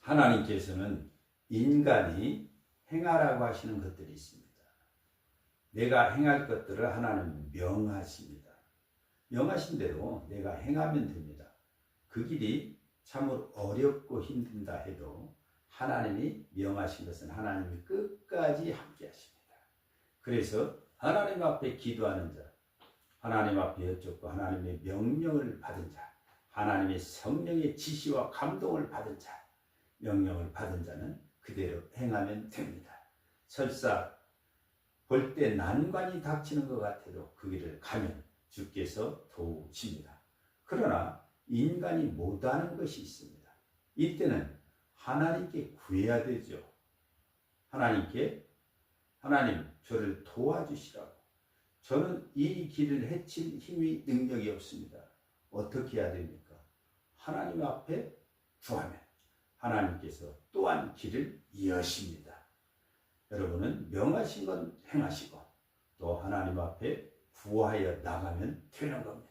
하나님께서는 인간이 행하라고 하시는 것들이 있습니다. 내가 행할 것들을 하나님 명하십니다. 명하신 대로 내가 행하면 됩니다. 그 길이 참으로 어렵고 힘든다 해도 하나님이 명하신 것은 하나님이 끝까지 함께 하십니다. 그래서 하나님 앞에 기도하는 자, 하나님 앞에 여쭙고 하나님의 명령을 받은 자, 하나님의 성령의 지시와 감동을 받은 자, 명령을 받은 자는 그대로 행하면 됩니다. 설사 볼 때 난관이 닥치는 것 같아도 그 길을 가면 주께서 도우십니다. 그러나 인간이 못하는 것이 있습니다. 이때는 하나님께 구해야 되죠. 하나님께 하나님 저를 도와주시라고. 저는 이 길을 해칠 힘이 능력이 없습니다. 어떻게 해야 됩니까? 하나님 앞에 구하면 하나님께서 또한 길을 여십니다. 여러분은 명하신 건 행하시고 또 하나님 앞에 구하여 나가면 되는 겁니다.